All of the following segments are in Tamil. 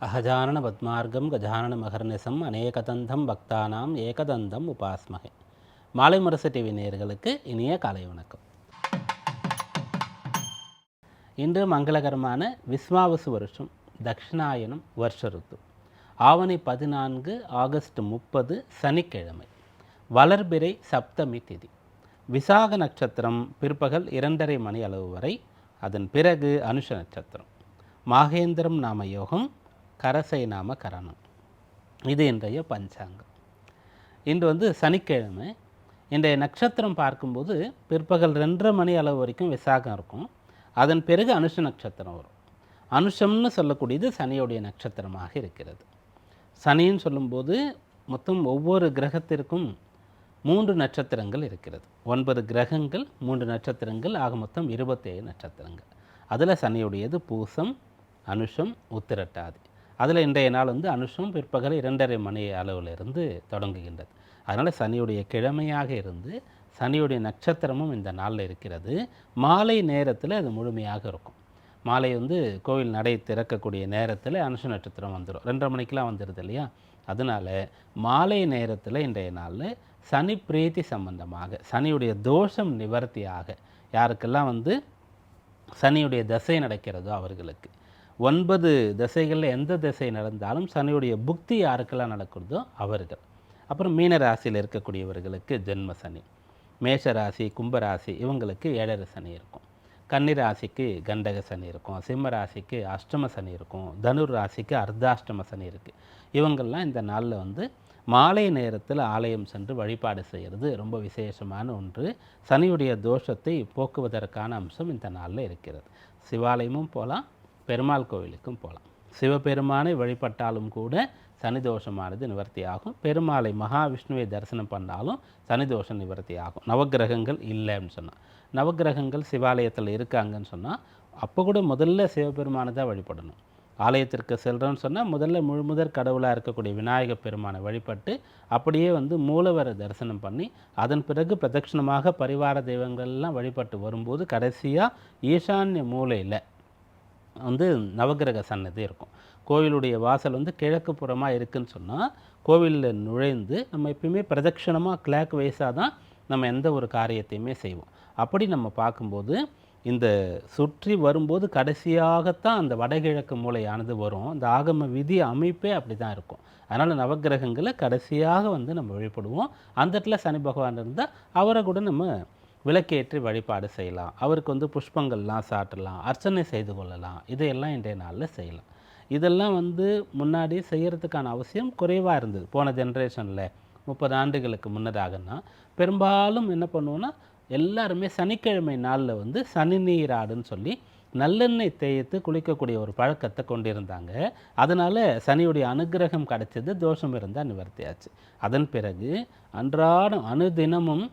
அகஜானன பத்மார்க்கம் கஜானன மகர்நிசம் அநேகதந்தம் பக்தானாம் ஏகதந்தம் உபாஸ்மகை. மாலை முரசு டிவி நேயர்களுக்கு இனிய காலை வணக்கம். இன்று மங்களகரமான விஸ்வாவசு வருஷம் தக்ஷிணாயனம் வருஷ ருத்து. ஆவணி பதினான்கு ஆகஸ்ட் முப்பது சனிக்கிழமை வளர்பிறை சப்தமி திதி. விசாக நட்சத்திரம் பிற்பகல் இரண்டரை மணி அளவு வரை அதன் பிறகு அனுஷ நட்சத்திரம். மாகேந்திரம் நாம யோகம் கரசை நாம கரணம். இது இன்றைய பஞ்சாங்கம். இன்று வந்து சனிக்கிழமை. இன்றைய நட்சத்திரம் பார்க்கும்போது பிற்பகல் ரெண்டரை மணி அளவு வரைக்கும் விசாகம் இருக்கும். அதன் பிறகு அனுஷ நட்சத்திரம் வரும். அனுஷம்னு சொல்லக்கூடியது சனியுடைய நட்சத்திரமாக இருக்கிறது. சனின்னு சொல்லும்போது மொத்தம் ஒவ்வொரு கிரகத்திற்கும் மூன்று நட்சத்திரங்கள் இருக்கிறது. ஒன்பது கிரகங்கள் மூன்று நட்சத்திரங்கள் ஆக மொத்தம் இருபத்தேழு நட்சத்திரங்கள். அதில் சனியுடையது பூசம் அனுஷம் உத்திரட்டாதி. அதில் இன்றைய நாள் வந்து அனுஷம் பிற்பகல் இரண்டரை மணி அளவிலிருந்து தொடங்குகின்றது. அதனால் சனியுடைய கிழமையாக இருந்து சனியுடைய நட்சத்திரமும் இந்த நாளில் இருக்கிறது. மாலை நேரத்தில் அது முழுமையாக இருக்கும். மாலை வந்து கோவில் நடை திறக்கக்கூடிய நேரத்தில் அனுஷ நட்சத்திரம் வந்துடும் ரெண்டரை மணிக்கெலாம் வந்துடுது இல்லையா? அதனால் மாலை நேரத்தில் இன்றைய நாளில் சனி பிரீத்தி சம்பந்தமாக சனியுடைய தோஷம் நிவர்த்தியாக யாருக்கெல்லாம் வந்து சனியுடைய தசை நடக்கிறதோ அவர்களுக்கு ஒன்பது திசைகளில் எந்த திசை நடந்தாலும் சனியுடைய புக்தி யாருக்கெல்லாம் நடக்கிறதோ அவர்கள். அப்புறம் மீன ராசியில் இருக்கக்கூடியவர்களுக்கு ஜென்ம சனி மேஷ ராசி கும்பராசி இவங்களுக்கு ஏழரை சனி இருக்கும். கன்னி ராசிக்கு கண்டக சனி இருக்கும். சிம்ம ராசிக்கு அஷ்டம சனி இருக்கும். தனுர் ராசிக்கு அர்த்தாஷ்டம சனி இருக்குது இவங்கள்லாம் இந்த நாளில் வந்து மாலை நேரத்தில் ஆலயம் சென்று வழிபாடு செய்கிறது ரொம்ப விசேஷமான ஒன்று. சனியுடைய தோஷத்தை போக்குவதற்கான அம்சம் இந்த நாளில் இருக்கிறது. சிவாலயமும் போகலாம் பெருமாள் கோவிலுக்கும் போகலாம். சிவபெருமானை வழிபட்டாலும் கூட சனி தோஷமானது நிவர்த்தி ஆகும் பெருமாளை மகாவிஷ்ணுவை தரிசனம் பண்ணாலும் சனிதோஷம் நிவர்த்தி ஆகும் நவக்கிரகங்கள் இல்லைன்னு சொன்னால் நவக்கிரகங்கள் சிவாலயத்தில் இருக்காங்கன்னு சொன்னால் அப்போ கூட முதல்ல சிவபெருமானை தான் வழிபடணும். ஆலயத்திற்கு செல்கிறோன்னு சொன்னால் முதல்ல முழு முதற் கடவுளாக இருக்கக்கூடிய விநாயக பெருமானை வழிபட்டு அப்படியே வந்து மூலவரை தரிசனம் பண்ணி அதன் பிறகு பிரதட்சிணமாக பரிவார தெய்வங்கள்லாம் வழிபட்டு வரும்போது கடைசியாக ஈசான்ய மூலையில் வந்து நவகிரக சன்னதி இருக்கும். கோவிலுடைய வாசல் வந்து கிழக்கு புறமாக இருக்குன்னு சொன்னால் கோவிலில் நுழைந்து நம்ம எப்பயுமே பிரதட்சணமாக கிளாக் வைஸாக தான் நம்ம எந்த ஒரு காரியத்தையுமே செய்வோம். அப்படி நம்ம பார்க்கும்போது இந்த சுற்றி வரும்போது கடைசியாகத்தான் அந்த வடகிழக்கு மூலையானது வரும். இந்த ஆகம விதி அமைப்பே அப்படி தான் இருக்கும். அதனால் நவக்கிரகங்களை கடைசியாக வந்து நம்ம வழிபடுவோம். அந்த இடத்துல சனி பகவான் இருந்தால் அவரை கூட நம்ம விளக்கேற்றி வழிபாடு செய்யலாம். அவருக்கு வந்து புஷ்பங்கள்லாம் சாட்டலாம். அர்ச்சனை செய்து கொள்ளலாம். இதையெல்லாம் இன்றைய நாளில் செய்யலாம். இதெல்லாம் வந்து முன்னாடி செய்கிறதுக்கான அவசியம் குறைவாக இருந்தது. போன ஜென்ரேஷனில் முப்பது ஆண்டுகளுக்கு முன்னதாகனா பெரும்பாலும் என்ன பண்ணுவோன்னா எல்லாருமே சனிக்கிழமை நாளில் வந்து சனி நீராடுன்னு சொல்லி நல்லெண்ணெய் தேய்த்து குளிக்கக்கூடிய ஒரு பழக்கத்தை கொண்டிருந்தாங்க. அதனால் சனியுடைய அனுகிரகம் கிடைச்சது தோஷம் இருந்தால் நிவர்த்தியாச்சு. அதன் பிறகு அன்றாடம் அணுதினமும்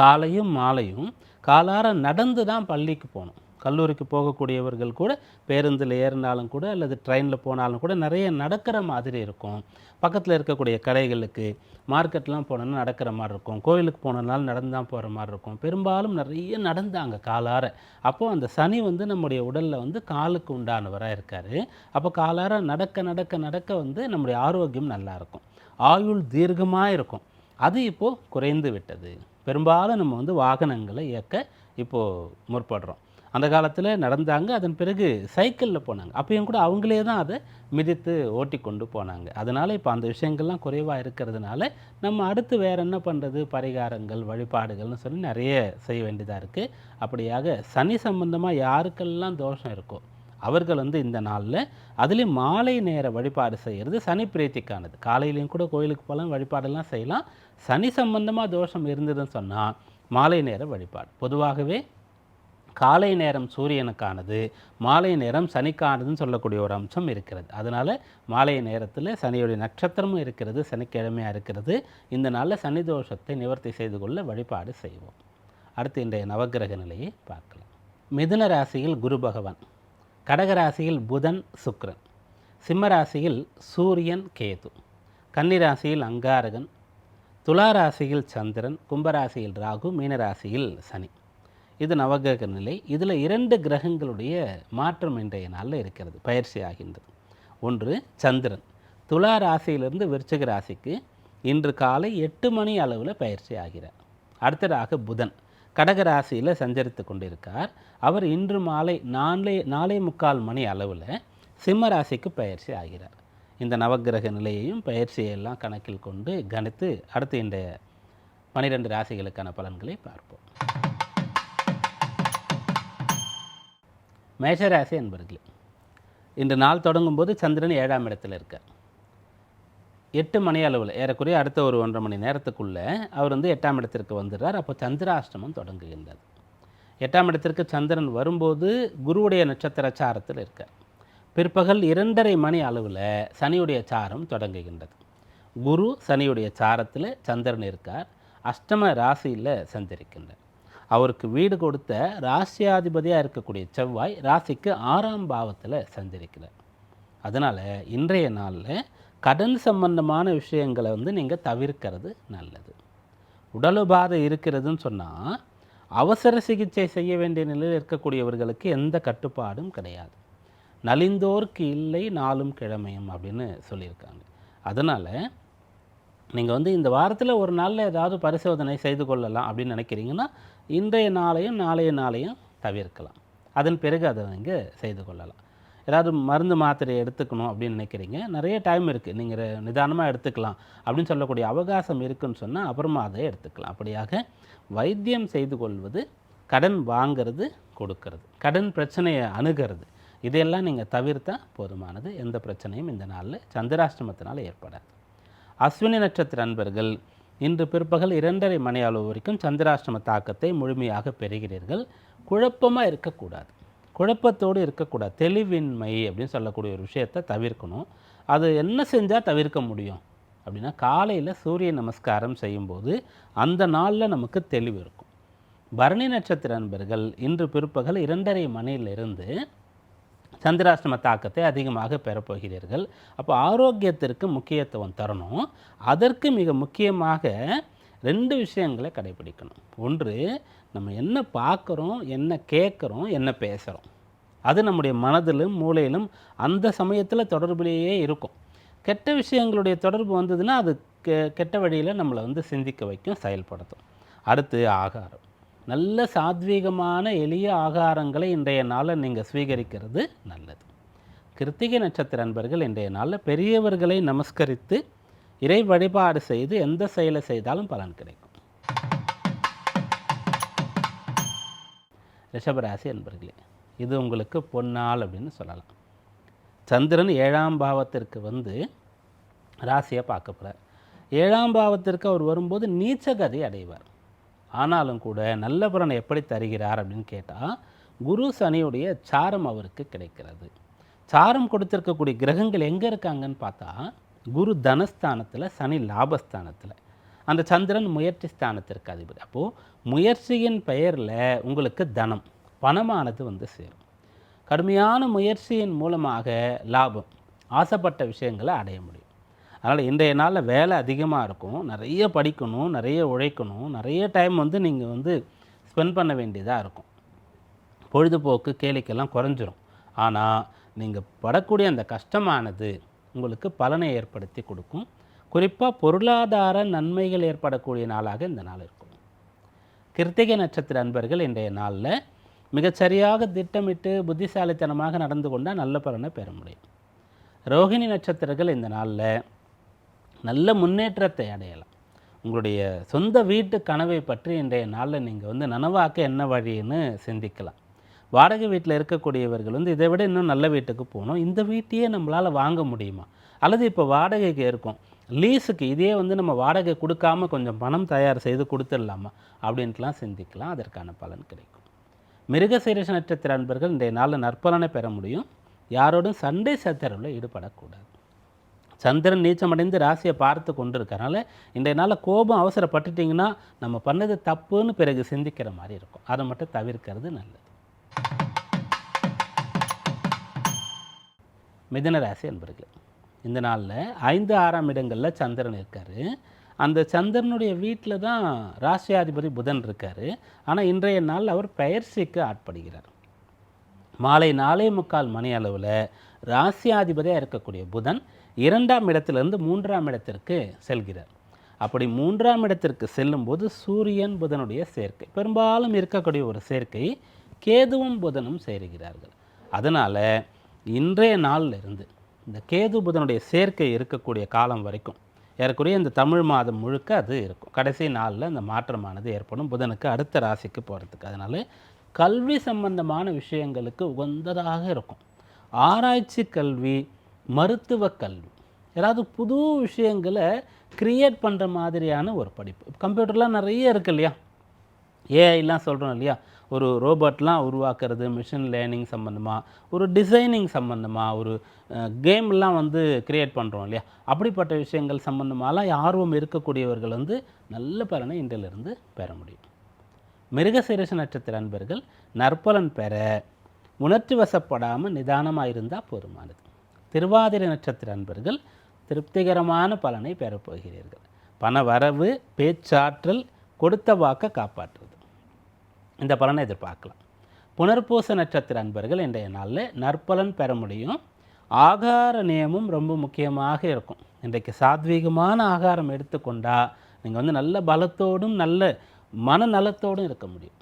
காலையும் மாலையும் காலார நடந்து தான் பள்ளிக்கு போகணும். கல்லூரிக்கு போகக்கூடியவர்கள் கூட பேருந்தில் ஏறினாலும் கூட அல்லது ட்ரெயினில் போனாலும் கூட நிறைய நடக்கிற மாதிரி இருக்கும். பக்கத்தில் இருக்கக்கூடிய கடைகளுக்கு மார்க்கெட்லாம் போனோன்னா நடக்கிற மாதிரி இருக்கும். கோயிலுக்கு போனனாலும் நடந்து தான் போகிற மாதிரி இருக்கும். பெரும்பாலும் நிறைய நடந்தாங்க காலார. அப்போது அந்த சனி வந்து நம்முடைய உடலில் வந்து காலுக்கு உண்டானவராக இருக்கார். அப்போ காலார நடக்க நடக்க நடக்க வந்து நம்முடைய ஆரோக்கியம் நல்லா இருக்கும். ஆயுள் தீர்க்கமாக இருக்கும். அது இப்போது குறைந்து விட்டது. பெரும்பாலும் நம்ம வந்து வாகனங்களை இயக்க இப்போது முற்படுறோம். அந்த காலத்தில் நடந்தாங்க அதன் பிறகு சைக்கிளில் போனாங்க. அப்பயும் கூட அவங்களே தான் அதை மிதித்து ஓட்டி கொண்டு போனாங்க. அதனால் இப்போ அந்த விஷயங்கள்லாம் குறைவாக இருக்கிறதுனால நம்ம அடுத்து வேறு என்ன பண்ணுறது பரிகாரங்கள் வழிபாடுகள்னு சொல்லி நிறைய செய்ய வேண்டியதாக இருக்குது அப்படியாக சனி சம்பந்தமாக யாருக்கெல்லாம் தோஷம் இருக்கோ அவர்கள் வந்து இந்த நாளில் அதுலேயும் மாலை நேர வழிபாடு செய்கிறது சனி பிரீத்திக்கானது. காலையிலையும் கூட கோயிலுக்கு போகலாம் வழிபாடெல்லாம் செய்யலாம். சனி சம்பந்தமாக தோஷம் இருந்ததுன்னு சொன்னால் மாலை நேர வழிபாடு. பொதுவாகவே காலை நேரம் சூரியனுக்கானது மாலை நேரம் சனிக்கானதுன்னு சொல்லக்கூடிய ஒரு அம்சம் இருக்கிறது. அதனால் மாலை நேரத்தில் சனியுடைய நட்சத்திரமும் இருக்கிறது சனிக்கிழமையாக இருக்கிறது. இந்த நாளில் சனி தோஷத்தை நிவர்த்தி செய்து கொள்ள வழிபாடு செய்வோம். அடுத்து இன்றைய நவகிரக நிலையை பார்க்கலாம். மிதுன ராசியில் குரு பகவான் கடகராசியில் புதன் சுக்ரன் சிம்மராசியில் சூரியன் கேது கன்னிராசியில் அங்காரகன் துளாராசியில் சந்திரன் கும்பராசியில் ராகு மீனராசியில் சனி. இது நவகிரக நிலை. இதில் இரண்டு கிரகங்களுடைய மாற்றம் இன்றைய நாளில் இருக்கிறது. பயிற்சி ஆகின்றது. ஒன்று சந்திரன். துலா ராசியிலிருந்து விருச்சிக ராசிக்கு இன்று காலை எட்டு மணி அளவில் பயிற்சி ஆகிறார். அடுத்ததாக புதன். கடக ராசியில் சஞ்சரித்து கொண்டிருக்கார். அவர் இன்று மாலை நாலே நாலே முக்கால் மணி அளவில் சிம்ம ராசிக்கு பயிற்சி ஆகிறார். இந்த நவக்கிரக நிலையையும் பயிற்சியெல்லாம் கணக்கில் கொண்டு கணித்து அடுத்து இந்த பனிரெண்டு ராசிகளுக்கான பலன்களை பார்ப்போம். மேஷராசி என்பர்களே இன்று நாள் தொடங்கும் போது சந்திரன் ஏழாம் இடத்தில் இருக்கார். எட்டு மணி அளவில் ஏறக்குறைய அடுத்த ஒரு ஒன்றரை மணி நேரத்துக்குள்ளே அவர் வந்து எட்டாம் இடத்திற்கு வந்துடுறார். அப்போ சந்திராஷ்டமம் தொடங்குகின்றது. எட்டாம் இடத்திற்கு சந்திரன் வரும்போது குருவுடைய நட்சத்திர சாரத்தில் இருக்கார். பிற்பகல் இரண்டரை மணி அளவில் சனியுடைய சாரம் தொடங்குகின்றது. குரு சனியுடைய சாரத்தில் சந்திரன் இருக்கார். அஷ்டம ராசியில் சஞ்சரிக்கின்றார். அவருக்கு வீடு கொடுத்த ராசியாதிபதியாக இருக்கக்கூடிய செவ்வாய் ராசிக்கு ஆறாம் பாவத்தில் சஞ்சரிக்கிறார். அதனால் இன்றைய நாளில் கடன் சம்பந்தமான விஷயங்களை வந்து நீங்கள் தவிர்க்கிறது நல்லது. உடல் உபாதை இருக்கிறதுன்னு சொன்னால் அவசர சிகிச்சை செய்ய வேண்டிய நிலையில் இருக்கக்கூடியவர்களுக்கு எந்த கட்டுப்பாடும் கிடையாது. நலிந்தோர்க்கு இல்லை நாளும் கிழமையும் அப்படின்னு சொல்லியிருக்காங்க. அதனால் நீங்கள் வந்து இந்த வாரத்தில் ஒரு நாளில் ஏதாவது பரிசோதனை செய்து கொள்ளலாம் அப்படின்னு நினைக்கிறீங்கன்னா இன்றைய நாளையும் நாளைய நாளையும் தவிர்க்கலாம். அதன் பிறகு அதை நீங்கள் செய்து கொள்ளலாம். ஏதாவது மருந்து மாத்திரை எடுத்துக்கணும் அப்படின்னு நினைக்கிறீங்க நிறைய டைம் இருக்குது நீங்கள் நிதானமாக எடுத்துக்கலாம் அப்படின்னு சொல்லக்கூடிய அவகாசம் இருக்குன்னு சொன்னால் அப்புறமா அதை எடுத்துக்கலாம். அப்படியாக வைத்தியம் செய்து கொள்வது கடன் வாங்கிறது கொடுக்கறது. கடன் பிரச்சனையை அணுகிறது. இதையெல்லாம் நீங்கள் தவிர்த்தா போதுமானது. எந்த பிரச்சனையும் இந்த நாளில் சந்திராஷ்டமத்தினால் ஏற்படாது. அஸ்வினி நட்சத்திர அன்பர்கள் இன்று பிற்பகல் இரண்டரை மணி அளவு வரைக்கும் சந்திராஷ்டம தாக்கத்தை முழுமையாக பெறுகிறீர்கள். குழப்பமாக இருக்கக்கூடாது. குழப்பத்தோடு இருக்கக்கூடாது. தெளிவின்மை அப்படின்னு சொல்லக்கூடிய ஒரு விஷயத்தை தவிர்க்கணும். அது என்ன செஞ்சால் தவிர்க்க முடியும்? அப்படின்னா காலையில் சூரிய நமஸ்காரம் செய்யும்போது அந்த நாளில் நமக்கு தெளிவு இருக்கும். பரணி நட்சத்திர அன்பர்கள் இன்று பிற்பகல் இரண்டரை மணியிலிருந்து சந்திராஷ்டம தாக்கத்தை அதிகமாக பெறப்போகிறீர்கள் அப்போ ஆரோக்கியத்திற்கு முக்கியத்துவம் தரணும். அதற்கு மிக முக்கியமாக ரெண்டு விஷயங்களை கடைபிடிக்கணும். ஒன்று நம்ம என்ன பார்க்குறோம் என்ன கேட்குறோம் என்ன பேசுகிறோம் அது நம்முடைய மனதிலும் மூளையிலும் அந்த சமயத்தில் தொடர்பிலேயே இருக்கும். கெட்ட விஷயங்களுடைய தொடர்பு வந்ததுன்னா அது கெ கெட்ட வழியில் நம்மளை வந்து சிந்திக்க வைக்கும் செயல்படுத்தும். அடுத்து ஆகாரம். நல்ல சாத்வீகமான எளிய ஆகாரங்களை இன்றைய நாளில் நீங்கள் ஸ்வீகரிக்கிறது நல்லது. கிருத்திகை நட்சத்திர அன்பர்கள் இன்றைய நாளில் பெரியவர்களை நமஸ்கரித்து இறை வழிபாடு செய்து எந்த செயலை செய்தாலும் பலன் கிடைக்கும். ரிஷபராசி அன்பர்களே இது உங்களுக்கு பொன்னாள் அப்படின்னு சொல்லலாம். சந்திரன் ஏழாம் பாவத்திற்கு வந்து ராசியை பார்க்க போகிறார் ஏழாம் பாவத்திற்கு அவர் வரும்போது நீச்சகதி அடைவார். ஆனாலும் கூட நல்ல பலனை எப்படி தருகிறார் அப்படின்னு கேட்டால் குரு சனியுடைய சாரம் அவருக்கு கிடைக்கிறது. சாரம் கொடுத்துருக்கக்கூடிய கிரகங்கள் எங்கே இருக்காங்கன்னு பார்த்தா குரு தனஸ்தானத்தில் சனி லாபஸ்தானத்தில். அந்த சந்திரன் முயற்சி ஸ்தானத்திற்கு அதிபதி. அப்போது முயற்சியின் பெயரில் உங்களுக்கு தனம் பணமானது வந்து சேரும். கடுமையான முயற்சியின் மூலமாக லாபம் ஆசைப்பட்ட விஷயங்களை அடைய முடியும். அதனால் இன்றைய நாளில் வேலை அதிகமாக இருக்கும். நிறைய படிக்கணும் நிறைய உழைக்கணும் நிறைய டைம் வந்து நீங்கள் வந்து ஸ்பெண்ட் பண்ண வேண்டியதாக இருக்கும். பொழுதுபோக்கு கேளிக்கெல்லாம் குறைஞ்சிரும். ஆனால் நீங்கள் படக்கூடிய அந்த கஷ்டமானது உங்களுக்கு பலனை ஏற்படுத்தி கொடுக்கும். குறிப்பாக பொருளாதார நன்மைகள் ஏற்படக்கூடிய நாளாக இந்த நாள் இருக்கும். கிருத்திகை நட்சத்திர அன்பர்கள் இன்றைய நாளில் மிகச்சரியாக திட்டமிட்டு புத்திசாலித்தனமாக நடந்து கொண்டால் நல்ல பலனை பெற முடியும். ரோகிணி நட்சத்திரங்கள் இந்த நாளில் நல்ல முன்னேற்றத்தை அடையலாம். உங்களுடைய சொந்த வீட்டு கனவை பற்றி இன்றைய நாளில் நீங்கள் வந்து நனவாக்க என்ன வழின்னு சிந்திக்கலாம். வாடகை வீட்டில் இருக்கக்கூடியவர்கள் வந்து இதை விட இன்னும் நல்ல வீட்டுக்கு போகணும். இந்த வீட்டையே நம்மளால் வாங்க முடியுமா? அல்லது இப்போ வாடகைக்கு இருக்கும். லீஸுக்கு இதே வந்து நம்ம வாடகை கொடுக்காம கொஞ்சம் பணம் தயார் செய்து கொடுத்துடலாமா? அப்படின்ட்டுலாம் சிந்திக்கலாம். அதற்கான பலன் கிடைக்கும். மிருகசீரிஷ நட்சத்திர அன்பர்கள் இன்றைய நாளில் நற்பலனை பெற முடியும். யாரோடும் சண்டை சச்சரவில் ஈடுபடக்கூடாது. சந்திரன் நீச்சமடைந்து ராசியை பார்த்து கொண்டு இருக்கறனால இன்றைய நாளில் கோபம் அவசரப்பட்டுட்டிங்கன்னா நம்ம பண்ணது தப்புன்னு பிறகு சிந்திக்கிற மாதிரி இருக்கும். அதை மட்டும் தவிர்க்கிறது நல்லது. மிதன ராசி என்பர்களே இந்த நாளில் ஐந்து ஆறாம் இடங்களில் சந்திரன் இருக்கார். அந்த சந்திரனுடைய வீட்டில் தான் ராசியாதிபதி புதன் இருக்கார். ஆனால் இன்றைய நாளில் அவர் பயிற்சிக்கு ஆட்படுகிறார். மாலை நாலே முக்கால் மணி அளவில் ராசியாதிபதியாக இருக்கக்கூடிய புதன் இரண்டாம் இடத்திலிருந்து மூன்றாம் இடத்திற்கு செல்கிறார். அப்படி மூன்றாம் இடத்திற்கு செல்லும்போது சூரியன் புதனுடைய சேர்க்கை பெரும்பாலும் இருக்கக்கூடிய ஒரு சேர்க்கை கேதுவும் புதனும் சேருகிறார்கள். அதனால் இன்றைய நாளில் இருந்து இந்த கேது புதனுடைய சேர்க்கை இருக்கக்கூடிய காலம் வரைக்கும் ஏறக்குறைய இந்த தமிழ் மாதம் முழுக்க அது இருக்கும். கடைசி நாளில் இந்த மாற்றமானது ஏற்படும். புதனுக்கு அடுத்த ராசிக்கு போகிறதுக்கு அதனால் கல்வி சம்பந்தமான விஷயங்களுக்கு உகந்ததாக இருக்கும். ஆராய்ச்சி கல்வி மருத்துவ கல்வி. ஏதாவது புது விஷயங்களை க்ரியேட் பண்ணுற மாதிரியான ஒரு படிப்பு. கம்ப்யூட்டர்லாம் நிறைய இருக்கு இல்லையா? ஏஐலாம் சொல்கிறோம் இல்லையா? ஒரு ரோபோட்லாம் உருவாக்குறது மிஷின் லேர்னிங் சம்மந்தமாக ஒரு டிசைனிங் சம்மந்தமாக ஒரு கேம்லாம் வந்து க்ரியேட் பண்ணுறோம் இல்லையா? அப்படிப்பட்ட விஷயங்கள் சம்மந்தமாகலாம் ஆர்வம் இருக்கக்கூடியவர்கள் வந்து நல்ல பலனை இன்றிலிருந்து பெற முடியும். மிருகசீரிஷ நட்சத்திர அன்பர்கள் நற்பலன் பெற உணர்ச்சி வசப்படாமல் நிதானமாக இருந்தால் போதுமானது. திருவாதிரை நட்சத்திர அன்பர்கள் திருப்திகரமான பலனை பெறப்போகிறீர்கள் பண வரவு பேச்சாற்றல் கொடுத்த வாக்கை காப்பாற்றுவது. இந்த பலனை எதிர்பார்க்கலாம். புனர்பூச நட்சத்திர அன்பர்கள் இன்றைய நாளில் நற்பலன் பெற முடியும். ஆகார நியமம் ரொம்ப முக்கியமாக இருக்கும். இன்றைக்கு சாத்வீகமான ஆகாரம் எடுத்துக்கொண்டால் நீங்கள் வந்து நல்ல பலத்தோடும் நல்ல மனநலத்தோடும் இருக்க முடியும்.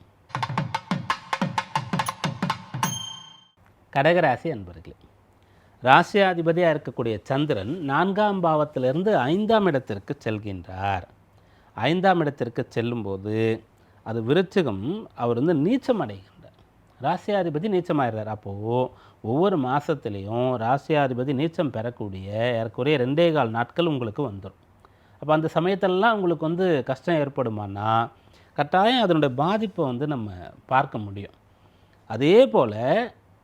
கடகராசி அன்பர்களே ராசியாதிபதியாக இருக்கக்கூடிய சந்திரன் நான்காம் பாவத்திலிருந்து ஐந்தாம் இடத்திற்கு செல்கின்றார். ஐந்தாம் இடத்திற்கு செல்லும்போது அது விருச்சிகம் அவர் வந்து நீச்சம் அடைகின்றார். ராசியாதிபதி நீச்சமாகிறார் அப்போது ஒவ்வொரு மாதத்துலேயும் ராசியாதிபதி நீச்சம் பெறக்கூடிய ஏறக்குறைய ரெண்டே கால் நாட்கள் உங்களுக்கு வந்துடும் அப்போ அந்த சமயத்திலலாம் உங்களுக்கு வந்து கஷ்டம் ஏற்படுமானா கட்டாயம் அதனுடைய பாதிப்பை வந்து நம்ம பார்க்க முடியும். அதே போல்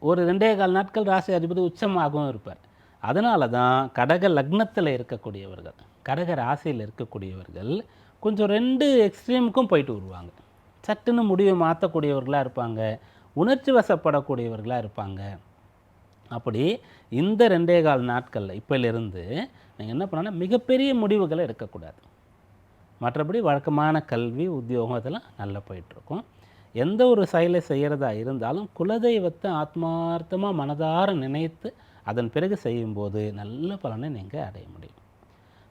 ஒரு ரெண்டே கால் நாட்கள் ராசி அதிபதி உச்சமாகவும் இருப்பார். அதனால தான் கடக லக்னத்தில் இருக்கக்கூடியவர்கள் கடக ராசியில் இருக்கக்கூடியவர்கள் கொஞ்சம் ரெண்டு எக்ஸ்ட்ரீமுக்கும் போயிட்டு வருவாங்க. சட்டுன்னு முடிவை மாற்றக்கூடியவர்களாக இருப்பாங்க உணர்ச்சி வசப்படக்கூடியவர்களாக இருப்பாங்க. அப்படி இந்த ரெண்டே கால் நாட்களில் இப்போலேருந்து நீங்கள் என்ன பண்ணணும் மிகப்பெரிய முடிவுகளை எடுக்கக்கூடாது. மற்றபடி வழக்கமான கல்வி உத்தியோகம் இதெல்லாம் நல்லா போயிட்டுருக்கும் எந்த ஒரு செயலை செய்கிறதா இருந்தாலும் குலதெய்வத்தை ஆத்மார்த்தமாக மனதார நினைத்து அதன் பிறகு செய்யும்போது நல்ல பலனை நீங்கள் அடைய முடியும்.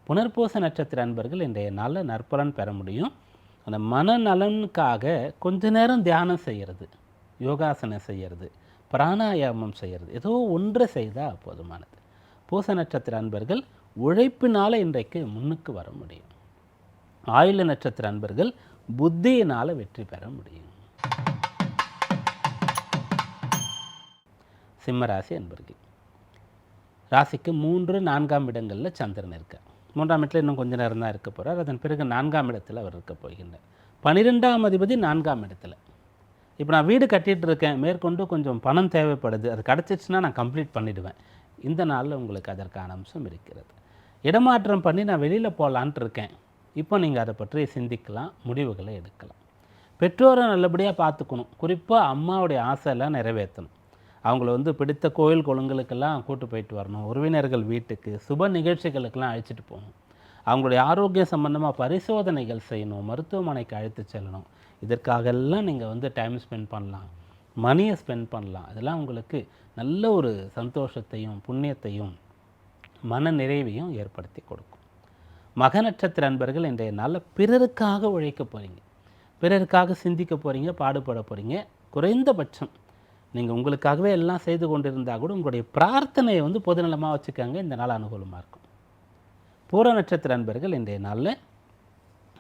புனர்பூச நட்சத்திர அன்பர்கள் இன்றைய நாளில் நற்பலன் பெற முடியும். அந்த மனநலனுக்காக கொஞ்ச நேரம் தியானம் செய்கிறது. யோகாசனம் செய்கிறது. பிராணாயாமம் செய்கிறது. ஏதோ ஒன்றை செய்தால் போதுமானது. பூச நட்சத்திர அன்பர்கள் உழைப்பினால் இன்றைக்கு முன்னுக்கு வர முடியும். ஆயுள நட்சத்திர அன்பர்கள் புத்தியினால் வெற்றி பெற முடியும். சிம்மராசி அன்பர்கள். ராசிக்கு மூன்று நான்காம் இடங்களில் சந்திரன் இருக்கார். மூன்றாம் இடத்துல இன்னும் கொஞ்ச நேரம் தான் இருக்க போகிறார் அதன் பிறகு நான்காம் இடத்தில் அவர் இருக்க போகின்றார். பன்னிரெண்டாம் அதிபதி நான்காம் இடத்துல. இப்போ நான் வீடு கட்டிகிட்டு இருக்கேன். மேற்கொண்டு கொஞ்சம் பணம் தேவைப்படுது. அது கிடச்சிச்சுன்னா நான் கம்ப்ளீட் பண்ணிவிடுவேன் இந்த நாளில் உங்களுக்கு அதற்கான அம்சம் இருக்கிறது. இடமாற்றம் பண்ணி நான் வெளியில் போகலான்ட்டு இருக்கேன். இப்போ நீங்கள் அதை பற்றி சிந்திக்கலாம் முடிவுகளை எடுக்கலாம். பெற்றோரை நல்லபடியாக பார்த்துக்கணும். குறிப்பாக அம்மாவுடைய ஆசையெல்லாம் நிறைவேற்றணும். அவங்கள வந்து பிடித்த கோயில் குளங்களுக்கெல்லாம் கூட்டு போயிட்டு வரணும். உறவினர்கள் வீட்டுக்கு சுப நிகழ்ச்சிகளுக்கெல்லாம் அழைச்சிட்டு போகணும். அவங்களுடைய ஆரோக்கியம் சம்பந்தமாக பரிசோதனைகள் செய்யணும். மருத்துவமனைக்கு அழைத்து செல்லணும். இதற்காகெல்லாம் நீங்கள் வந்து டைம் ஸ்பெண்ட் பண்ணலாம். மணியை ஸ்பெண்ட் பண்ணலாம். அதெல்லாம் உங்களுக்கு நல்ல ஒரு சந்தோஷத்தையும் புண்ணியத்தையும் மன நிறைவையும் ஏற்படுத்தி கொடுக்கும். மக நட்சத்திர அன்பர்கள் இன்றைய நாளில் பிறருக்காக உழைக்க போகிறீங்க பிறருக்காக சிந்திக்க போகிறீங்க பாடுபட போகிறீங்க குறைந்தபட்சம் நீங்கள் உங்களுக்காகவே எல்லாம் செய்து கொண்டிருந்தால் கூட உங்களுடைய பிரார்த்தனையை வந்து பொதுநலமாக வச்சுக்கோங்க. இந்த நாள் அனுகூலமாக இருக்கும். பூர நட்சத்திர அன்பர்கள் இன்றைய நாளில்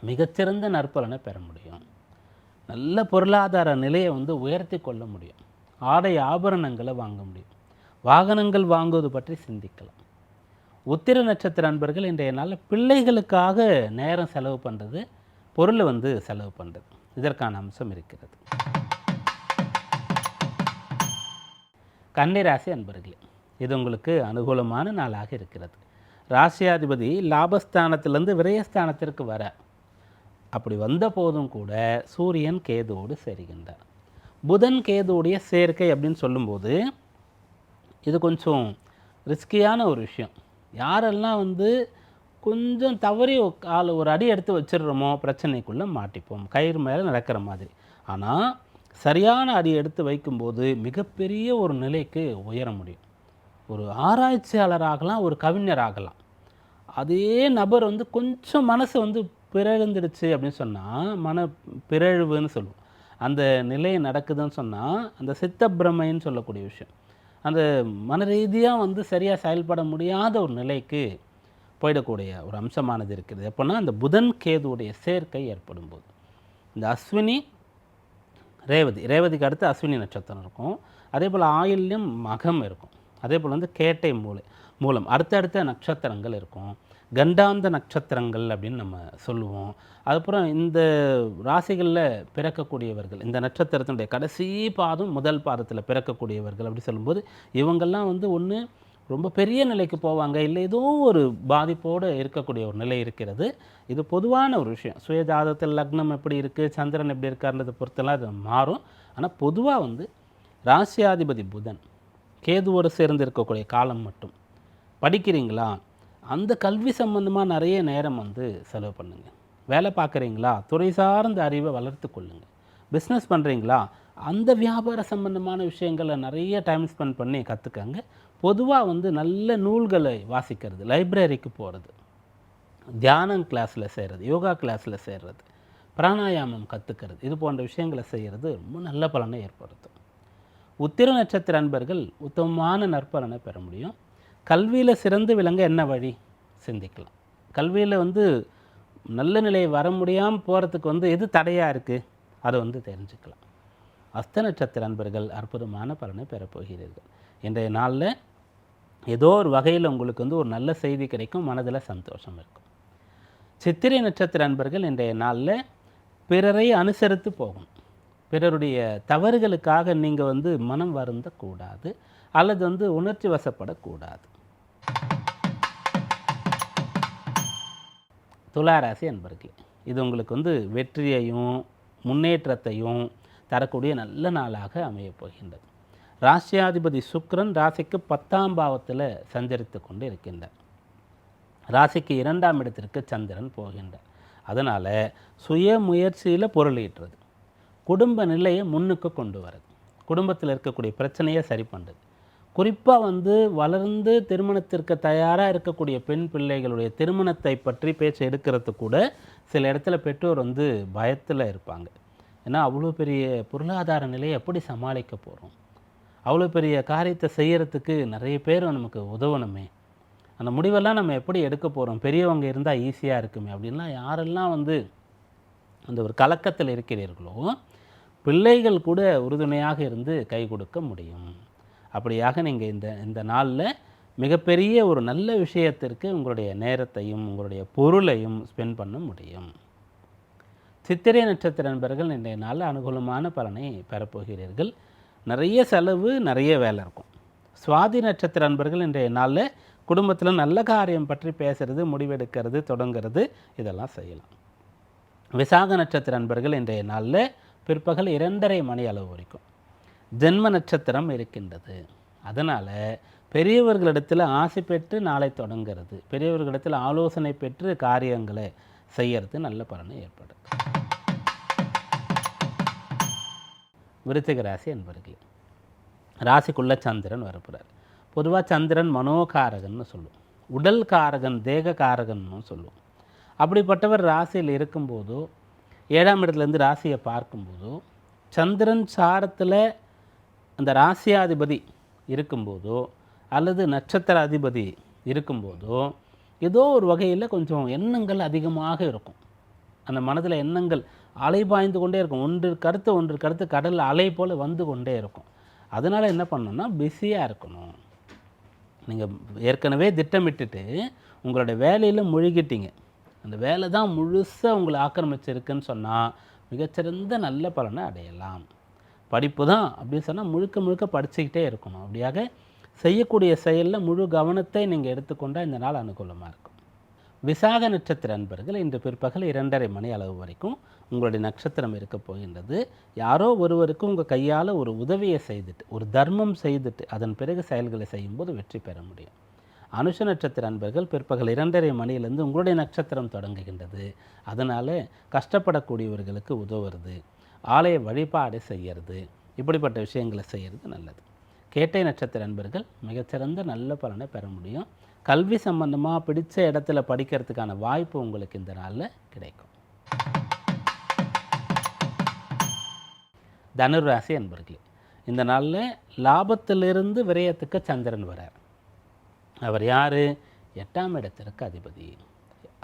மிகச்சிறந்த நற்பலனை பெற முடியும். நல்ல பொருளாதார நிலையை வந்து உயர்த்தி கொள்ள முடியும். ஆடை ஆபரணங்களை வாங்க முடியும். வாகனங்கள் வாங்குவது பற்றி சிந்திக்கலாம். உத்திர நட்சத்திர அன்பர்கள் இன்றைய நாளில் பிள்ளைகளுக்காக நேரம் செலவு பண்ணுறது பொருளை வந்து செலவு பண்ணுறது இதற்கான அம்சம் இருக்கிறது. கன்னிராசி அன்பர்களே இது உங்களுக்கு அனுகூலமான நாளாக இருக்கிறது. ராசியாதிபதி லாபஸ்தானத்திலிருந்து விரயஸ்தானத்திற்கு வர அப்படி வந்த போதும் கூட சூரியன் கேதுவோடு சேருகின்றார். புதன் கேதுவுடைய சேர்க்கை அப்படின்னு சொல்லும்போது இது கொஞ்சம் ரிஸ்கியான ஒரு விஷயம். யாரெல்லாம் வந்து கொஞ்சம் தவறி கால ஒரு அடி எடுத்து வச்சிடுறோமோ பிரச்சனைக்குள்ளே மாட்டிப்போம். கயிறு மேலே நடக்கிற மாதிரி. ஆனால் சரியான அடி எடுத்து வைக்கும்போது மிகப்பெரிய ஒரு நிலைக்கு உயர முடியும். ஒரு ஆராய்ச்சியாளர் ஆகலாம் ஒரு கவிஞர் ஆகலாம் அதே நபர் வந்து கொஞ்சம் மனசு வந்து பிறழ்ந்துடுச்சு அப்படின்னு சொன்னால் மன பிறழ்வுன்னு சொல்லுவோம். அந்த நிலை நடக்குதுன்னு சொன்னால் அந்த சித்தப்பிரமைன்னு சொல்லக்கூடிய விஷயம். அந்த மன ரீதியாக வந்து சரியாக செயல்பட முடியாத ஒரு நிலைக்கு போயிடக்கூடிய ஒரு அம்சமானது இருக்குது. எப்போன்னா அந்த புதன் கேதுவுடைய சேர்க்கை ஏற்படும் போது இந்த அஸ்வினி ரேவதி ரேவதிக்கு அடுத்து அஸ்வினி நட்சத்திரம் இருக்கும். அதே போல் ஆயில்யம் மகம் இருக்கும். அதே போல் வந்து கேட்டை மூலை மூலம் அடுத்தடுத்த நட்சத்திரங்கள் இருக்கும். கண்டாந்த நட்சத்திரங்கள் அப்படின்னு நம்ம சொல்லுவோம். அதுக்கப்புறம் இந்த ராசிகளில் பிறக்கக்கூடியவர்கள் இந்த நட்சத்திரத்தினுடைய கடைசி பாதம் முதல் பாதத்தில் பிறக்கக்கூடியவர்கள் அப்படி சொல்லும்போது இவங்கெல்லாம் வந்து ஒன்று ரொம்ப பெரிய நிலைக்கு போவாங்க. இல்லை ஏதோ ஒரு பாதிப்போடு இருக்கக்கூடிய ஒரு நிலை இருக்கிறது. இது பொதுவான ஒரு விஷயம். சுய ஜாதகத்தில் லக்னம் எப்படி இருக்குது சந்திரன் எப்படி இருக்காருன்றதை பொறுத்தெல்லாம் அது மாறும். ஆனால் பொதுவாக வந்து ராசியாதிபதி புதன் கேதுவோடு சேர்ந்து இருக்கக்கூடிய காலம் மட்டும். படிக்கிறீங்களா? அந்த கல்வி சம்பந்தமாக நிறைய நேரம் வந்து செலவு பண்ணுங்கள் வேலை பார்க்குறீங்களா? துறை சார்ந்த அறிவை வளர்த்து கொள்ளுங்கள் பிஸ்னஸ் பண்ணுறீங்களா அந்த வியாபார சம்பந்தமான விஷயங்களை நிறைய டைம் ஸ்பெண்ட் பண்ணி கற்றுக்கங்க பொதுவாக வந்து நல்ல நூல்களை வாசிக்கிறது லைப்ரரிக்கு போகிறது தியானம் கிளாஸில் செய்கிறது யோகா கிளாஸில் செய்கிறது பிராணாயாமம் கற்றுக்கிறது இது போன்ற விஷயங்களை செய்கிறது ரொம்ப நல்ல பலனை ஏற்படுத்தும். உத்திர நட்சத்திர அன்பர்கள் உத்தமமான நற்பலனை பெற முடியும். கல்வியில் சிறந்து விளங்க என்ன வழி? சிந்திக்கலாம். கல்வியில் வந்து நல்ல நிலையை வர முடியாமல் போகிறதுக்கு வந்து எது தடையாக இருக்குது அதை வந்து தெரிஞ்சுக்கலாம். அஸ்த நட்சத்திர அன்பர்கள் அற்புதமான பலனை பெறப்போகிறீர்கள். இன்றைய நாளில் ஏதோ ஒரு வகையில் உங்களுக்கு வந்து ஒரு நல்ல செய்தி கிடைக்கும் மனதில் சந்தோஷம் இருக்கும். சித்திரை நட்சத்திர அன்பர்கள் இன்றைய நாளில் பிறரை அனுசரித்து போகும் பிறருடைய தவறுகளுக்காக நீங்கள் வந்து மனம் வருந்தக்கூடாது அல்லது வந்து உணர்ச்சி வசப்படக்கூடாது. துளாராசி அன்பர்களே இது உங்களுக்கு வந்து வெற்றியையும் முன்னேற்றத்தையும் தரக்கூடிய நல்ல நாளாக அமையப் போகின்றது. ராசியாதிபதி சுக்ரன் ராசிக்கு பத்தாம் பாவத்தில் சஞ்சரித்து கொண்டு இருக்கின்றார் ராசிக்கு இரண்டாம் இடத்திற்கு சந்திரன் போகின்றார். அதனால் சுய முயற்சியில் பொருளீட்டுறது. குடும்ப நிலையை முன்னுக்கு கொண்டு வரது குடும்பத்தில் இருக்கக்கூடிய பிரச்சனையை சரி பண்ணுறது குறிப்பாக வந்து வளர்ந்து திருமணத்திற்கு தயாராக இருக்கக்கூடிய பெண் பிள்ளைகளுடைய திருமணத்தை பற்றி பேச்சு எடுக்கிறது கூட சில இடத்துல பெற்றோர் வந்து பயத்தில் இருப்பாங்க. ஏன்னா அவ்வளோ பெரிய பொருளாதார நிலையை எப்படி சமாளிக்க போகிறோம் அவ்வளோ பெரிய காரியத்தை செய்கிறதுக்கு நிறைய பேர் நமக்கு உதவணுமே. அந்த முடிவெல்லாம் நம்ம எப்படி எடுக்க போகிறோம் பெரியவங்க இருந்தால் ஈஸியாக இருக்குமே அப்படின்லாம் யாரெல்லாம் வந்து அந்த ஒரு கலக்கத்தில் இருக்கிறீர்களோ பிள்ளைகள் கூட உறுதுணையாக இருந்து கை கொடுக்க முடியும். அப்படியாக நீங்கள் இந்த இந்த நாளில் மிகப்பெரிய ஒரு நல்ல விஷயத்திற்கு உங்களுடைய நேரத்தையும் உங்களுடைய பொருளையும் ஸ்பெண்ட் பண்ண முடியும். சித்திரை நட்சத்திர நண்பர்கள் இன்றைய நாளில் அனுகூலமான பலனை பெறப்போகிறீர்கள். நிறைய செலவு நிறைய வேலை இருக்கும். சுவாதி நட்சத்திர அன்பர்கள் இன்றைய நாளில் குடும்பத்தில் நல்ல காரியம் பற்றி பேசுறது முடிவெடுக்கிறது தொடங்குறது இதெல்லாம் செய்யலாம். விசாக நட்சத்திர அன்பர்கள் இன்றைய நாளில் பிற்பகல் இரண்டரை மணி அளவு வரைக்கும் ஜென்ம நட்சத்திரம் இருக்கின்றது. அதனால் பெரியவர்களிடத்தில் ஆசை பெற்று நாளை தொடங்கிறது பெரியவர்களிடத்தில் ஆலோசனை பெற்று காரியங்களை செய்கிறது நல்ல பலனை ஏற்படும் விருச்சிக ராசி என்பர்களே ராசிக்குள்ளே சந்திரன் வரப்போகிறார் பொதுவாக சந்திரன் மனோகாரகன்னு சொல்லுவோம். உடல் காரகன் தேக காரகன்னு சொல்லுவோம். அப்படிப்பட்டவர் ராசியில் இருக்கும்போதோ ஏழாம் இடத்துலேருந்து ராசியை பார்க்கும்போதோ சந்திரன் சாரத்தில் அந்த ராசியாதிபதி இருக்கும்போதோ அல்லது நட்சத்திர அதிபதி இருக்கும்போதோ ஏதோ ஒரு வகையில் கொஞ்சம் எண்ணங்கள் அதிகமாக இருக்கும். அந்த மனதில் எண்ணங்கள் அலை பாய்ந்து கொண்டே இருக்கும். ஒன்று கருத்து ஒன்று கருத்து கடலில் அலை போல் வந்து கொண்டே இருக்கும். அதனால் என்ன பண்ணணும்னா பிஸியாக இருக்கணும். நீங்கள் ஏற்கனவே திட்டமிட்டுட்டு உங்களுடைய வேலையில் முழுகிட்டீங்க. அந்த வேலை தான் முழுசாக உங்களை ஆக்கிரமிச்சிருக்குன்னு சொன்னால் மிகச்சிறந்த நல்ல பலனை அடையலாம். படிப்பு தான் அப்படின்னு சொன்னால் முழுக்க முழுக்க படிச்சுக்கிட்டே இருக்கணும். அப்படியாக செய்யக்கூடிய செயலில் முழு கவனத்தை நீங்கள் எடுத்துக்கொண்டால் இந்த நாள் அனுகூலமாக இருக்கும். விசாக நட்சத்திர அன்பர்கள் இன்று பிற்பகல் இரண்டரை மணி அளவு வரைக்கும் உங்களுடைய நட்சத்திரம் இருக்க போகின்றது. யாரோ ஒருவருக்கு உங்கள் கையால் ஒரு உதவியை செய்துட்டு ஒரு தர்மம் செய்துட்டு அதன் பிறகு செயல்களை செய்யும்போது வெற்றி பெற முடியும். அனுஷ நட்சத்திர அன்பர்கள் பிற்பகல் இரண்டரை மணியிலிருந்து உங்களுடைய நட்சத்திரம் தொடங்குகின்றது. அதனால் கஷ்டப்படக்கூடியவர்களுக்கு உதவுறது ஆலய வழிபாடு செய்கிறது இப்படிப்பட்ட விஷயங்களை செய்கிறது நல்லது. கேட்டை நட்சத்திர அன்பர்கள் மிகச்சிறந்த நல்ல பலனை பெற முடியும். கல்வி சம்பந்தமாக பிடித்த இடத்துல படிக்கிறதுக்கான வாய்ப்பு உங்களுக்கு இந்த நாளில் கிடைக்கும். தனுராசி அன்பர்களே இந்த நாளில் லாபத்திலிருந்து விரயத்துக்கு சந்திரன் வரார் அவர் யார்? எட்டாம் இடத்திற்கு அதிபதி.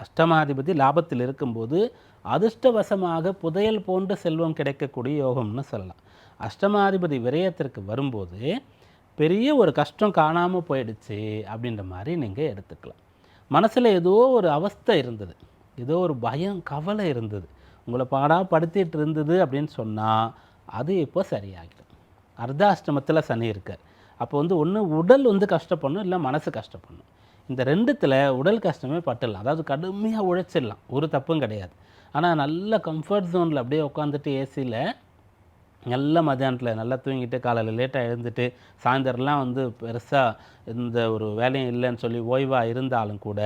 அஷ்டமாதிபதி லாபத்தில் இருக்கும்போது அதிர்ஷ்டவசமாக புதையல் போன்ற செல்வம் கிடைக்கக்கூடிய யோகம்னு சொல்லலாம். அஷ்டமாதிபதி விரயத்திற்கு வரும்போது பெரிய ஒரு கஷ்டம் காணாமல் போயிடுச்சு அப்படின்ற மாதிரி நீங்கள் எடுத்துக்கலாம். மனசில் ஏதோ ஒரு அவஸ்தை இருந்தது. ஏதோ ஒரு பயம் கவலை இருந்தது. உங்களை பாடாக படுத்திட்டு இருந்தது அப்படின்னு சொன்னால் அது இப்போ சரியாகிடும் அர்த்தாஷ்டமத்தில் சனி இருக்கார். அப்போ வந்து ஒன்று உடல் வந்து கஷ்டப்படணும் இல்லை மனசு கஷ்டப்படணும். இந்த ரெண்டுத்தில் உடல் கஷ்டமே பட்டுடலாம். அதாவது கடுமையாக உழைச்சிடலாம். ஒரு தப்பும் கிடையாது. ஆனால் நல்ல கம்ஃபர்ட் ஜோனில் அப்படியே உட்காந்துட்டு ஏசியில் நல்ல மத்தியானத்தில் நல்லா தூங்கிட்டு காலையில் லேட்டாக எழுந்துட்டு சாயந்தரம்லாம் வந்து பெருசாக இந்த ஒரு வேலையும் இல்லைன்னு சொல்லி ஓய்வாக இருந்தாலும் கூட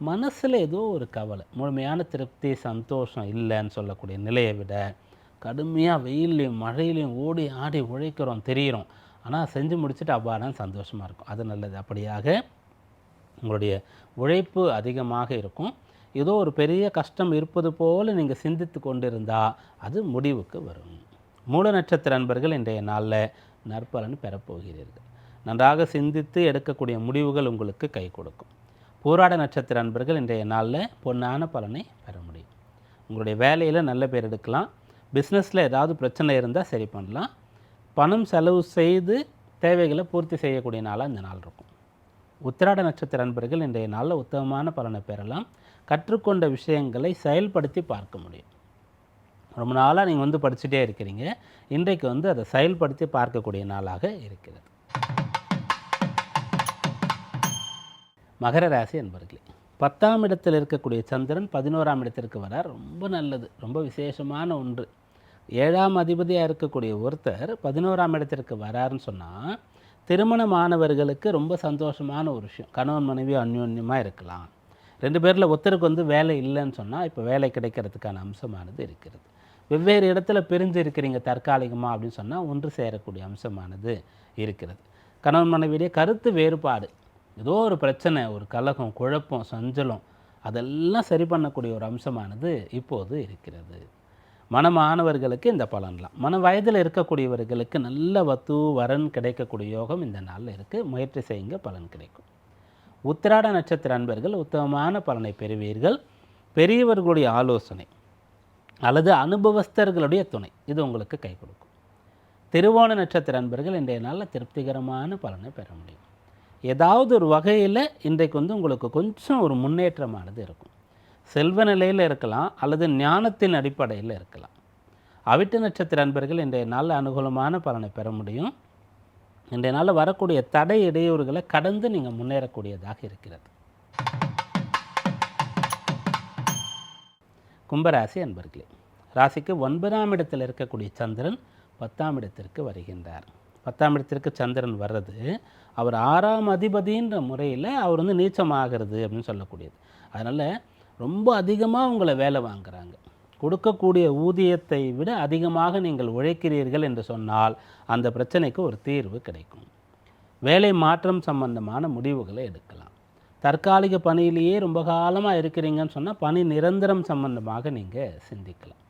மனசில் ஏதோ ஒரு கவலை முழுமையான திருப்தி சந்தோஷம் இல்லைன்னு சொல்லக்கூடிய நிலையை விட கடுமையாக வெயிலையும் மழையிலையும் ஓடி ஆடி உழைக்கிறோம் தெரிகிறோம். ஆனால் செஞ்சு முடிச்சுட்டு அவ்வாறான சந்தோஷமாக இருக்கும். அது நல்லது. அப்படியாக உங்களுடைய உழைப்பு அதிகமாக இருக்கும். ஏதோ ஒரு பெரிய கஷ்டம் இருப்பது போல் நீங்கள் சிந்தித்து கொண்டிருந்தால் அது முடிவுக்கு வரும். மூல நட்சத்திர அன்பர்கள் இன்றைய நாளில் நற்பலன் பெறப்போகிறீர்கள். நன்றாக சிந்தித்து எடுக்கக்கூடிய முடிவுகள் உங்களுக்கு கை கொடுக்கும். போராட நட்சத்திர அன்பர்கள் இன்றைய நாளில் பொன்னான பலனை பெற முடியும். உங்களுடைய வேலையில் நல்ல பேர் எடுக்கலாம். பிஸ்னஸில் ஏதாவது பிரச்சனை இருந்தால் சரி பண்ணலாம். பணம் செலவு செய்து தேவைகளை பூர்த்தி செய்யக்கூடிய நாளாக இந்த நாள் இருக்கும். உத்திராட நட்சத்திர அன்பர்கள் இன்றைய நாளில் உத்தமமான பலனை பெறலாம். கற்றுக்கொண்ட விஷயங்களை செயல்படுத்தி பார்க்க முடியும். ரொம்ப நாளாக நீங்கள் வந்து படிச்சுட்டே இருக்கிறீங்க. இன்றைக்கு வந்து அதை செயல்படுத்தி பார்க்கக்கூடிய நாளாக இருக்கிறது. மகர ராசி என்பர்களே பத்தாம் இடத்தில் இருக்கக்கூடிய சந்திரன் பதினோராம் இடத்திற்கு வரார். ரொம்ப நல்லது. ரொம்ப விசேஷமான ஒன்று. ஏழாம் அதிபதியாக இருக்கக்கூடிய ஒருத்தர் பதினோராம் இடத்திற்கு வராருன்னு சொன்னால் திருமணமானவர்களுக்கு ரொம்ப சந்தோஷமான ஒரு விஷயம். கணவன் மனைவி அந்யோன்யமாக இருக்கலாம். ரெண்டு பேரில் ஒருத்தருக்கு வந்து வேலை இல்லைன்னு சொன்னால் இப்போ வேலை கிடைக்கிறதுக்கான அம்சமானது இருக்கிறது. வெவ்வேறு இடத்துல பிரிஞ்சு இருக்கிறீங்க தற்காலிகமாக அப்படின்னு சொன்னால் ஒன்று சேரக்கூடிய அம்சமானது இருக்கிறது. கணவன் மனைவியுடைய கருத்து வேறுபாடு. ஏதோ ஒரு பிரச்சனை ஒரு கலகம் குழப்பம் சஞ்சலம் அதெல்லாம் சரி பண்ணக்கூடிய ஒரு அம்சமானது இப்போது இருக்கிறது. மனமானவர்களுக்கு இந்த பலன்லாம். மன வயதில் இருக்கக்கூடியவர்களுக்கு நல்ல வத்து வரன் கிடைக்கக்கூடிய யோகம் இந்த நாளில் இருக்குது முயற்சி செய்யுங்க பலன் கிடைக்கும். உத்திராட நட்சத்திர அன்பர்கள் உத்தமமான பலனை பெறுவீர்கள். பெரியவர்களுடைய ஆலோசனை அல்லது அனுபவஸ்தர்களுடைய துணை இது உங்களுக்கு கை கொடுக்கும். திருவோண நட்சத்திர அன்பர்கள் இன்றைய நாளில் திருப்திகரமான பலனை பெற முடியும். ஏதாவது ஒரு வகையில் இன்றைக்கு வந்து உங்களுக்கு கொஞ்சம் ஒரு முன்னேற்றமானது இருக்கும். செல்வ நிலையில் இருக்கலாம் அல்லது ஞானத்தின் அடிப்படையில் இருக்கலாம். அவிட்ட நட்சத்திர அன்பர்கள் இன்றைய நாளில் அனுகூலமான பலனை பெற முடியும். இன்றைய நாளில் வரக்கூடிய தடை இடையூறுகளை கடந்து நீங்கள் முன்னேறக்கூடியதாக இருக்கிறது. கும்பராசி அன்பர்களே ராசிக்கு ஒன்பதாம் இடத்தில் இருக்கக்கூடிய சந்திரன் பத்தாம் இடத்திற்கு வருகின்றார். பத்தாம் இடத்திற்கு சந்திரன் வர்றது அவர் ஆறாம் அதிபதின்ற முறையில் அவர் வந்து நீச்சமாகிறது அப்படின்னு சொல்லக்கூடியது. அதனால் ரொம்ப அதிகமாக உங்களை வேலை வாங்குறாங்க. கொடுக்கக்கூடிய ஊதியத்தை விட அதிகமாக நீங்கள் உழைக்கிறீர்கள் என்று சொன்னால் அந்த பிரச்சனைக்கு ஒரு தீர்வு கிடைக்கும். வேலை மாற்றம் சம்பந்தமான முடிவுகளை எடுக்கலாம். தற்காலிக பணியிலேயே ரொம்ப காலமாக இருக்கிறீங்கன்னு சொன்னால் பணி நிரந்தரம் சம்பந்தமாக நீங்கள் சிந்திக்கலாம்.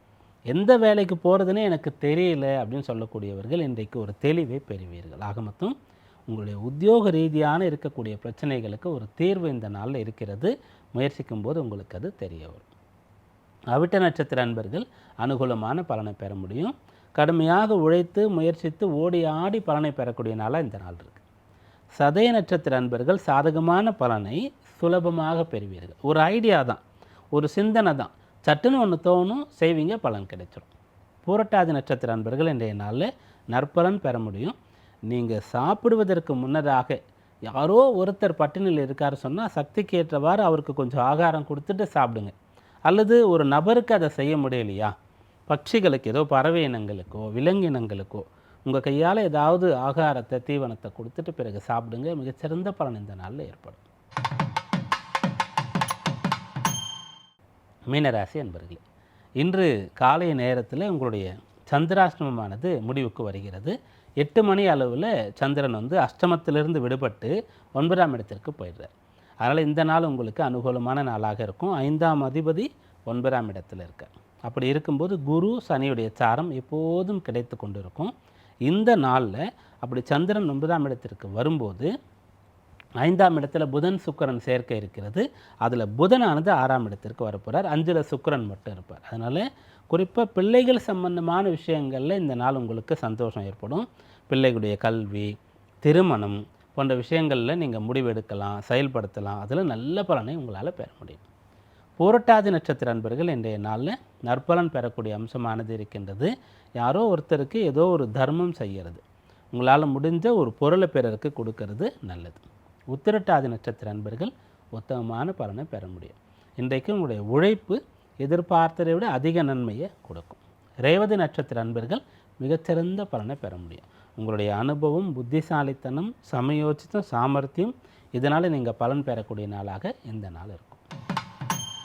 எந்த வேலைக்கு போகிறதுனே எனக்கு தெரியல அப்படின்னு சொல்லக்கூடியவர்கள் இன்றைக்கு ஒரு தெளிவை பெறுவீர்கள். ஆக மொத்தம் உங்களுடைய உத்தியோக ரீதியான இருக்கக்கூடிய பிரச்சனைகளுக்கு ஒரு தீர்வு இந்த நாளில் இருக்கிறது. முயற்சிக்கும் போது உங்களுக்கு அது தெரிய வரும். அவிட்ட நட்சத்திர அன்பர்கள் அனுகூலமான பலனை பெற முடியும். கடுமையாக உழைத்து முயற்சித்து ஓடி ஆடி பலனை பெறக்கூடிய நாளாக இந்த நாள் இருக்குது சதய நட்சத்திர அன்பர்கள் சாதகமான பலனை சுலபமாக பெறுவீர்கள். ஒரு ஐடியா தான் ஒரு சிந்தனை தான். சட்டுன்னு ஒன்று தோணும் செய்வீங்க பலன் கிடைச்சிடும் பூரட்டாதி நட்சத்திர அன்பர்கள் இன்றைய நாளில் நற்பலன் பெற முடியும். நீங்கள் சாப்பிடுவதற்கு முன்னதாக யாரோ ஒருத்தர் பட்டினியில் இருக்கார் சொன்னால் சக்திக்கு ஏற்றவாறு அவருக்கு கொஞ்சம் ஆகாரம் கொடுத்துட்டு சாப்பிடுங்க. அல்லது ஒரு நபருக்கு அதை செய்ய முடியலையா? பட்சிகளுக்கு ஏதோ பறவை இனங்களுக்கோ விலங்கினங்களுக்கோ உங்கள் கையால் ஏதாவது ஆகாரத்தை தீவனத்தை கொடுத்துட்டு பிறகு சாப்பிடுங்க. மிகச்சிறந்த பலன் இந்த நாளில் ஏற்படும். மீனராசி என்பர்களே இன்று காலை நேரத்தில் உங்களுடைய சந்திராஷ்டமமானது முடிவுக்கு வருகிறது. எட்டு மணி அளவில் சந்திரன் வந்து அஷ்டமத்திலிருந்து விடுபட்டு ஒன்பதாம் இடத்திற்கு போயிடுறார். அதனால் இந்த நாள் உங்களுக்கு அனுகூலமான நாளாக இருக்கும். ஐந்தாம் அதிபதி ஒன்பதாம் இடத்துல இருக்கார். அப்படி இருக்கும்போது குரு சனியுடைய சாரம் எப்போதும் கிடைத்து கொண்டு இருக்கும் இந்த நாளில் அப்படி சந்திரன் ஒன்பதாம் இடத்திற்கு வரும்போது ஐந்தாம் இடத்துல புதன் சுக்கரன் சேர்க்கை இருக்கிறது. அதில் புதனானது ஆறாம் இடத்திற்கு வரப்போகிறார் அஞ்சில் சுக்கிரன் மட்டும் இருப்பார். அதனால் குறிப்பாக பிள்ளைகள் சம்பந்தமான விஷயங்களில் இந்த நாள் உங்களுக்கு சந்தோஷம் ஏற்படும். பிள்ளைகளுடைய கல்வி திருமணம் போன்ற விஷயங்களில் நீங்கள் முடிவெடுக்கலாம் செயல்படுத்தலாம். அதில் நல்ல பலனை உங்களால் பெற முடியும். பூரட்டாதி நட்சத்திர அன்பர்கள் இன்றைய நாளில் நற்பலன் பெறக்கூடிய அம்சமானது இருக்கின்றது. யாரோ ஒருத்தருக்கு ஏதோ ஒரு தர்மம் செய்கிறது உங்களால் முடிஞ்ச ஒரு பொருளை பிறருக்கு கொடுக்கறது நல்லது. உத்திரட்டாதி நட்சத்திர அன்பர்கள் உத்தமமான பலனை பெற முடியும். இன்றைக்கு உங்களுடைய உழைப்பு எதிர்பார்த்ததை விட அதிக நன்மையை கொடுக்கும். ரேவதி நட்சத்திர அன்பர்கள் மிகச்சிறந்த பலனை பெற முடியும். உங்களுடைய அனுபவம் புத்திசாலித்தனம் சமயோசித்தம் சாமர்த்தியம் இதனால் நீங்கள் பலன் பெறக்கூடிய நாளாக இந்த நாள் இருக்கும்.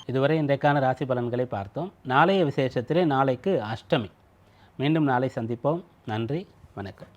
இதுவரை இன்றைக்கான ராசி பலன்களை பார்த்தோம். நாளைய விசேஷத்திலே நாளைக்கு அஷ்டமி. மீண்டும் நாளை சந்திப்போம். நன்றி வணக்கம்.